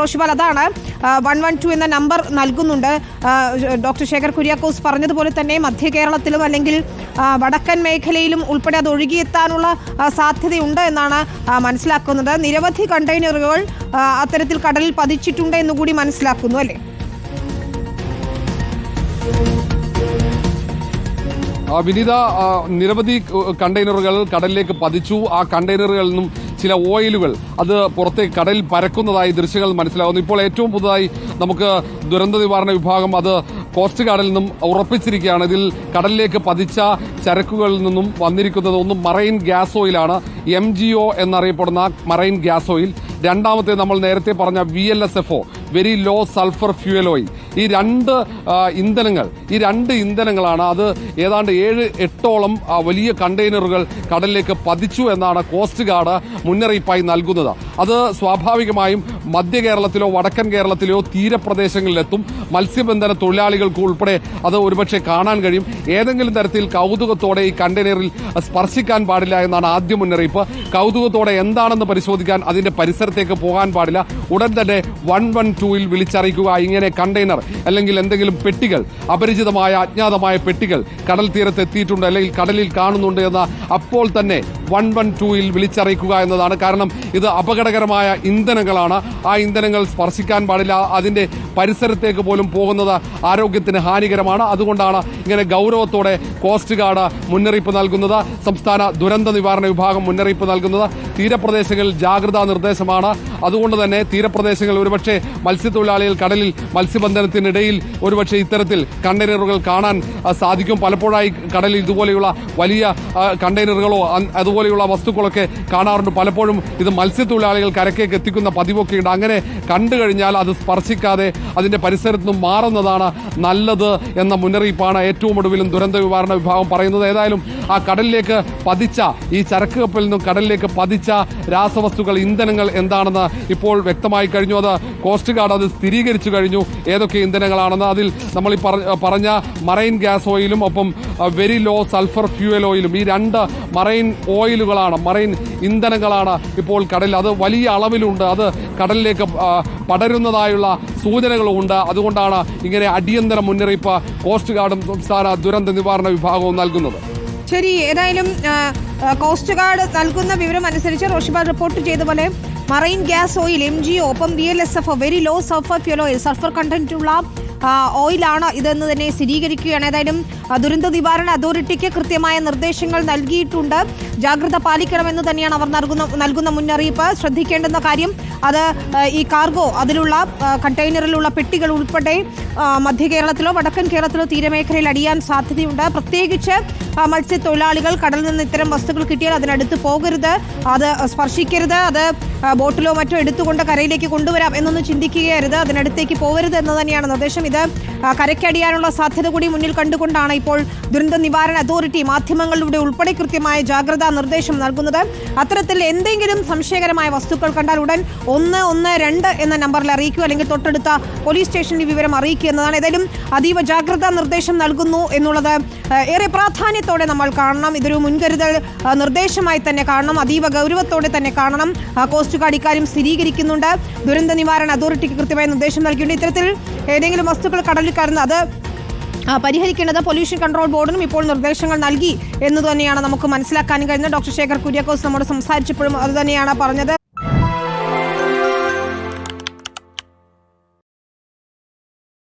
റോഷിബാൽ അതാണ്. One one two എന്ന number നൽകുന്നുണ്ട്. ഡോക്ടർ ശേഖർ കുര്യാക്കോസ് പറഞ്ഞതുപോലെ തന്നെ മധ്യ കേരളത്തിലും അല്ലെങ്കിൽ വടക്കൻ മേഖലയിലും ഉൾപ്പെടെ അത് ഒഴുകിയെത്താനുള്ള സാധ്യതയുണ്ട് എന്നാണ് മനസ്സിലാക്കുന്നത്. നിരവധി കണ്ടെയ്നറുകൾ അത്തരത്തിൽ കടലിൽ പതിച്ചിട്ടുണ്ട് എന്നുകൂടി മനസ്സിലാക്കുന്നു അല്ലേ? വിനീത നിരവധി കണ്ടെയ്നറുകൾ കടലിലേക്ക് പതിച്ചു. ആ കണ്ടെയ്നറുകളിൽ നിന്നും ചില ഓയിലുകൾ അത് പുറത്തേക്ക് കടലിൽ പരക്കുന്നതായി ദൃശ്യങ്ങൾ മനസ്സിലാകുന്നു. ഇപ്പോൾ ഏറ്റവും പുതുതായി നമുക്ക് ദുരന്ത നിവാരണ വിഭാഗം അത് കോസ്റ്റ് ഗാർഡിൽ നിന്നും ഉറപ്പിച്ചിരിക്കുകയാണ്. ഇതിൽ കടലിലേക്ക് പതിച്ച ചരക്കുകളിൽ നിന്നും വന്നിരിക്കുന്നത് ഒന്ന് മറൈൻ ഗ്യാസ് ഓയിലാണ്. എം ജി ഒ എന്നറിയപ്പെടുന്ന മറൈൻ ഗ്യാസ് ഓയിൽ. രണ്ടാമത്തെ നമ്മൾ നേരത്തെ പറഞ്ഞ V L S F O very low sulphur fuel oil ഈ രണ്ട് ഇന്ധനങ്ങൾ ഈ രണ്ട് ഇന്ധനങ്ങളാണ് അത് ഏതാണ്ട് ഏഴ് എട്ടോളം വലിയ കണ്ടെയ്നറുകൾ കടലിലേക്ക് പതിച്ചു എന്നാണ് കോസ്റ്റ് ഗാർഡ് മുന്നറിയിപ്പായി നൽകുന്നത്. അത് സ്വാഭാവികമായും മധ്യ കേരളത്തിലോ വടക്കൻ കേരളത്തിലോ തീരപ്രദേശങ്ങളിലെത്തും. മത്സ്യബന്ധന തൊഴിലാളികൾക്ക് ഉൾപ്പെടെ അത് ഒരുപക്ഷെ കാണാൻ കഴിയും. ഏതെങ്കിലും തരത്തിൽ കൗതുകത്തോടെ ഈ കണ്ടെയ്നറിൽ സ്പർശിക്കാൻ പാടില്ല എന്നാണ് ആദ്യ മുന്നറിയിപ്പ്. കൗതുകത്തോടെ എന്താണെന്ന് പരിശോധിക്കാൻ അതിന്റെ പരിസരത്തേക്ക് പോകാൻ പാടില്ല. ഉടൻ തന്നെ വൺ വൺ ടൂയിൽ വിളിച്ചറിയിക്കുക ഇങ്ങനെ കണ്ടെയ്നർ അല്ലെങ്കിൽ എന്തെങ്കിലും പെട്ടികൾ അപരിചിതമായ അജ്ഞാതമായ പെട്ടികൾ കടൽ തീരത്ത് എത്തിയിട്ടുണ്ട് അല്ലെങ്കിൽ കടലിൽ കാണുന്നുണ്ട് എന്ന അപ്പോൾ തന്നെ വൺ വൺ ടൂയിൽ വിളിച്ചറിയിക്കുക എന്നതാണ്. കാരണം ഇത് അപകടകരമായ ഇന്ധനങ്ങളാണ്. ആ ഇന്ധനങ്ങൾ സ്പർശിക്കാൻ പാടില്ല. അതിന്റെ പരിസരത്തേക്ക് പോലും പോകുന്നത് ആരോഗ്യത്തിന് ഹാനികരമാണ്. അതുകൊണ്ടാണ് ഇങ്ങനെ ഗൗരവത്തോടെ കോസ്റ്റ് ഗാർഡ് മുന്നറിയിപ്പ് നൽകുന്നത്. സംസ്ഥാന ദുരന്ത നിവാരണ വിഭാഗം മുന്നറിയിപ്പ് നൽകുന്നത്. തീരപ്രദേശങ്ങളിൽ ജാഗ്രതാ നിർദ്ദേശമാണ്. അതുകൊണ്ട് തന്നെ തീരപ്രദേശങ്ങളിൽ ഒരുപക്ഷെ മത്സ്യത്തൊഴിലാളികൾ കടലിൽ മത്സ്യബന്ധനത്തിനിടയിൽ ഒരുപക്ഷെ ഇത്തരത്തിൽ കണ്ടെയ്നറുകൾ കാണാൻ സാധിക്കും. പലപ്പോഴായി കടലിൽ ഇതുപോലെയുള്ള വലിയ കണ്ടെയ്നറുകളോ അൻ- അതുപോലെയുള്ള വസ്തുക്കളൊക്കെ കാണാറുണ്ട്. പലപ്പോഴും ഇത് മത്സ്യത്തൊഴിലാളികൾ കരക്കേക്ക് എത്തിക്കുന്ന പതിവൊക്കെ ഉണ്ട്. അങ്ങനെ കണ്ടു കഴിഞ്ഞാൽ അത് സ്പർശിക്കാതെ അതിന്റെ പരിസരത്ത് നിന്നും മാറുന്നതാണ് നല്ലത് എന്ന മുന്നറിയിപ്പാണ് ഏറ്റവും ഒടുവിലും ദുരന്ത നിവാരണ വിഭാഗം പറയുന്നത്. ഏതായാലും ആ കടലിലേക്ക് പതിച്ച ഈ ചരക്ക് കപ്പലിൽ നിന്നും കടലിലേക്ക് പതിച്ച രാസവസ്തുക്കൾ ഇന്ധനങ്ങൾ എന്താണെന്ന് ഇപ്പോൾ വ്യക്തമായി കഴിഞ്ഞു. അത് കോസ്റ്റ് ഗാർഡ് അത് സ്ഥിരീകരിച്ചു കഴിഞ്ഞു. ഏതൊക്കെ ഇന്ധനങ്ങളാണെന്ന് അതിൽ നമ്മൾ ഈ പറഞ്ഞ മറൈൻ ഗ്യാസ് ഓയിലും ഒപ്പം വെരി ലോ സൾഫർ ഫ്യൂവൽ ഓയിലും ഈ രണ്ട് മറൈൻ ഓയിലുകളാണ് മറൈൻ ഇന്ധനങ്ങളാണ് ഇപ്പോൾ കടലിൽ. അത് വലിയ അളവിലുണ്ട് അത് കടലിലേക്ക് പടരുന്നതായുള്ള സൂചനകളുമുണ്ട്. അതുകൊണ്ടാണ് ഇങ്ങനെ അടിയന്തര മുന്നറിയിപ്പ് കോസ്റ്റ് ഗാർഡും സംസ്ഥാന ദുരന്ത നിവാരണ വിഭാഗവും നൽകുന്നത്. ശരി ഏതായാലും കോസ്റ്റ് ഗാർഡ് നൽകുന്ന വിവരം അനുസരിച്ച് റോഷിബാൽ റിപ്പോർട്ട് ചെയ്ത പോലെ marine gas oil M G ഒപ്പം B L S F very low sulphur fuel oil sulphur content ഉള്ള ഓയിലാണ് ഇതെന്ന് തന്നെ സ്ഥിരീകരിക്കുകയാണ്. ഏതായാലും ദുരന്ത നിവാരണ അതോറിറ്റിക്ക് കൃത്യമായ നിർദ്ദേശങ്ങൾ നൽകിയിട്ടുണ്ട്. ജാഗ്രത പാലിക്കണമെന്ന് തന്നെയാണ് അവർ നൽകുന്ന നൽകുന്ന മുന്നറിയിപ്പ്. ശ്രദ്ധിക്കേണ്ടുന്ന കാര്യം അത് ഈ കാർഗോ അതിലുള്ള കണ്ടെയ്നറിലുള്ള പെട്ടികൾ ഉൾപ്പെടെ മധ്യ കേരളത്തിലോ വടക്കൻ കേരളത്തിലോ തീരമേഖലയിൽ അടിയാൻ സാധ്യതയുണ്ട്. പ്രത്യേകിച്ച് മത്സ്യത്തൊഴിലാളികൾ കടലിൽ നിന്ന് ഇത്തരം വസ്തുക്കൾ കിട്ടിയാൽ അതിനടുത്ത് പോകരുത്. അത് സ്പർശിക്കരുത്. അത് ബോട്ടിലോ മറ്റോ എടുത്തുകൊണ്ട് കരയിലേക്ക് കൊണ്ടുവരാം എന്നൊന്നും ചിന്തിക്കുകയരുത്. അതിനടുത്തേക്ക് പോകരുത് എന്ന് തന്നെയാണ് നിർദ്ദേശം ഇത് കരയ്ക്കടിയാനുള്ള സാധ്യത കൂടി മുന്നിൽ കണ്ടുകൊണ്ടാണ് ഇപ്പോൾ ദുരന്ത നിവാരണ അതോറിറ്റി മാധ്യമങ്ങളിലൂടെ ഉൾപ്പെടെ കൃത്യമായ ജാഗ്രതാ നിർദ്ദേശം നൽകുന്നത്. അത്തരത്തിൽ എന്തെങ്കിലും സംശയകരമായ വസ്തുക്കൾ കണ്ടാൽ ഉടൻ ഒന്ന് ഒന്ന് രണ്ട് എന്ന നമ്പറിൽ അറിയിക്കുക അല്ലെങ്കിൽ തൊട്ടടുത്ത പോലീസ് സ്റ്റേഷനിൽ വിവരം അറിയിക്കുക എന്നതാണ്. ഏതായാലും അതീവ ജാഗ്രതാ നിർദ്ദേശം നൽകുന്നു എന്നുള്ളത് ഏറെ പ്രാധാന്യത്തോടെ നമ്മൾ കാണണം. ഇതൊരു മുൻകരുതൽ നിർദ്ദേശമായി തന്നെ കാണണം. അതീവ ഗൗരവത്തോടെ തന്നെ കാണണം. കോസ്റ്റ് ഗാർഡ് ഇക്കാര്യം സ്ഥിരീകരിക്കുന്നുണ്ട്. ദുരന്ത നിവാരണ അതോറിറ്റിക്ക് കൃത്യമായ നിർദ്ദേശം നൽകിയിട്ടുണ്ട്. ഇത്തരത്തിൽ ഏതെങ്കിലും വസ്തുക്കൾ കടലിൽ കയറുന്നത് പരിഹരിക്കേണ്ടത് പൊല്യൂഷൻ കൺട്രോൾ ബോർഡിനും ഇപ്പോൾ നിർദ്ദേശങ്ങൾ നൽകി എന്ന് തന്നെയാണ് നമുക്ക് മനസ്സിലാക്കാൻ കഴിഞ്ഞത്. ഡോക്ടർ ശേഖർ കുര്യാക്കോസ് നമ്മോട് സംസാരിച്ചപ്പോഴും അത് തന്നെയാണ് പറഞ്ഞത്.